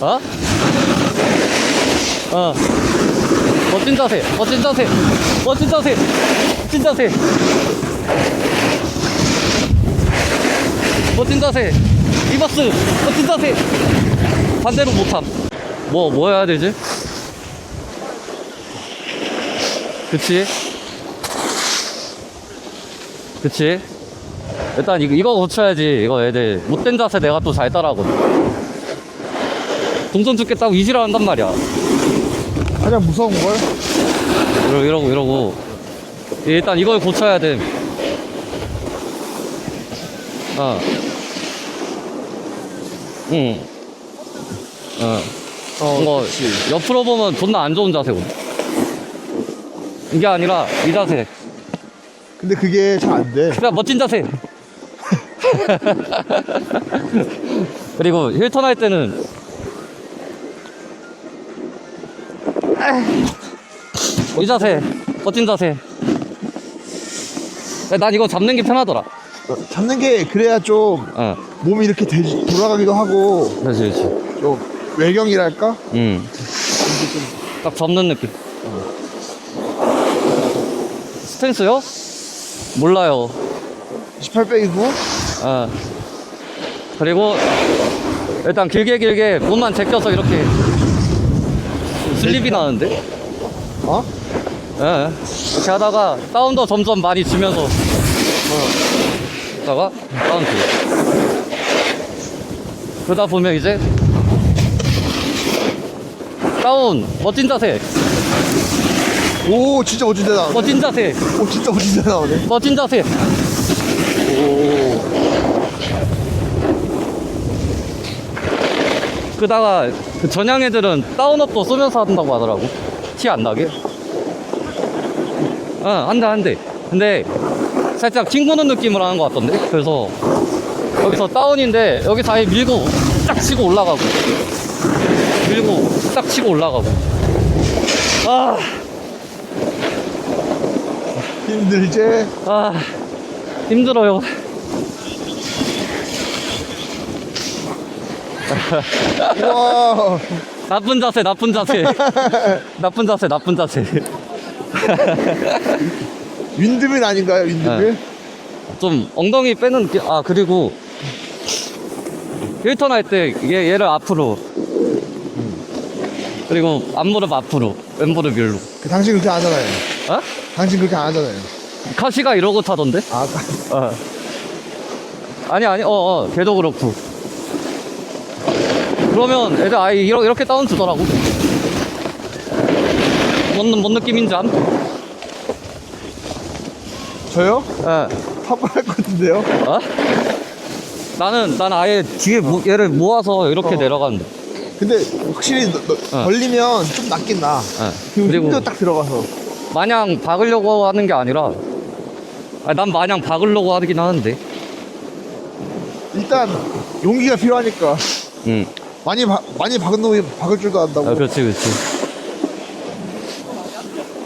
어? 어. 멋진 자세, 멋진 자세, 멋진 자세, 멋진 자세. 멋진 자세. 리버스, 멋진 자세. 반대로 못함. 뭐, 뭐 해야 되지? 그치? 그치? 일단 이거, 이거 고쳐야지. 이거 애들 못된 자세 내가 또 잘 따라하거든. 동선 죽겠다고 이지랄 한단 말이야. 가장 무서운 걸? 이러, 이러고 이러고 일단 이걸 고쳐야 돼. 어. 응. 어. 어, 그치. 옆으로 보면 존나 안 좋은 자세거든. 이게 아니라 이 자세. 근데 그게 잘 안 돼. 그냥 멋진 자세. 그리고 힐턴 할 때는 이 자세, 멋진 자세. 난 이거 잡는 게 편하더라. 어, 잡는 게 그래야 좀 어, 몸이 이렇게 되, 돌아가기도 하고 그렇지, 그렇지. 좀 외경이랄까? 음, 딱 접는 느낌. 스탠스요? 몰라요. 18 빼기고 어. 그리고 일단 길게 길게 몸만 제껴서 이렇게 슬립이 나는데? 어? 예. 이렇게 하다가 다운도 점점 많이 주면서 어. 다가 다운 주. 그러다 보면 이제 다운 멋진 자세 오 진짜 멋진 데 나오네. 멋진 자세 오 진짜 멋진 데 나오네. 멋진 자세 그다가 그 전향 애들은 다운업도 쏘면서 한다고 하더라고. 티 안 나게? 어 한대 한대. 근데 살짝 튕구는 느낌을 하는 것 같던데? 그래서 여기서 다운인데 여기서 아예 밀고 딱 치고 올라가고. 밀고 딱 치고 올라가고. 아. 힘들지? 아 힘들어요. 와 나쁜 자세, 나쁜 자세, 나쁜 자세, 나쁜 자세. 윈드밀 아닌가요 윈드밀? 네. 좀 엉덩이 빼는 느낌. 아 그리고 힐턴 할 때 얘, 얘를 앞으로 그리고 앞무릎 앞으로 왼무릎 위로. 그 당신 그렇게 안 하잖아요. 어? 당신 그렇게 안 하잖아요. 카시가 이러고 타던데? 아 어. 아니 아니 어, 어 걔도 그렇고 그러면 애들 아예 이렇게, 이렇게 다운 주더라고 뭔, 뭔 느낌인지 암? 저요? 예. 파파할 것 같은데요? 어? 나는 난 아예 뒤에 모- 얘를 모아서 이렇게 어. 내려가는데 근데 확실히 너- 너- 어. 걸리면 좀 낫긴 나. 예. 그리고 그리고 힘도 딱 들어가서. 마냥 박으려고 하는 게 아니라 아, 난 마냥 박으려고 하긴 하는데 일단 용기가 필요하니까 응 많이 바, 많이 박은 놈이 박을 줄도 안다고. 아, 그렇지 그렇지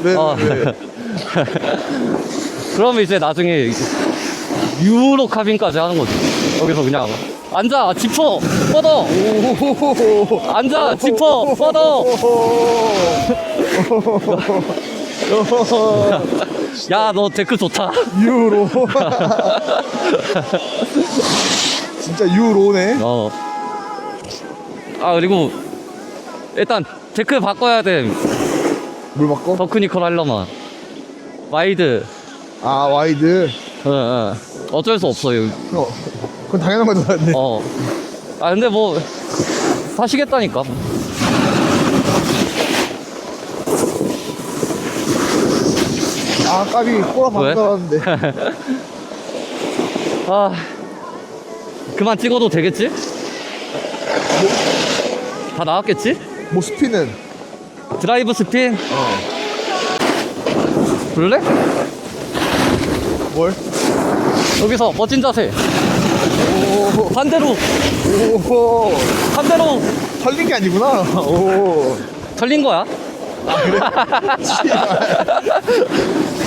왜, 어. 그러면 이제 나중에 유로 카빈까지 하는 거지. 여기서 그냥 앉아, 짚어, 뻗어. 앉아, 짚어, 뻗어. 야, 너 데크 좋다. 유로. 진짜 유로네. 어. 아 그리고 일단 데크 바꿔야 돼. 물 바꿔? 더크니컬 하려면 와이드. 아 와이드. 어, 어. 어쩔 수 없어요. 어, 그건 당연한 거같네 어. 아 근데 뭐 사시겠다니까. 아 까비 꼬라 왜? 나왔는데. 아 그만 찍어도 되겠지? 다 나왔겠지? 뭐 스피는. 드라이브 스핀 어. 볼래? 뭘? 여기서 멋진 자세 오. 반대로 오. 반대로 털린 게 아니구나. 오. 털린 거야 씨발.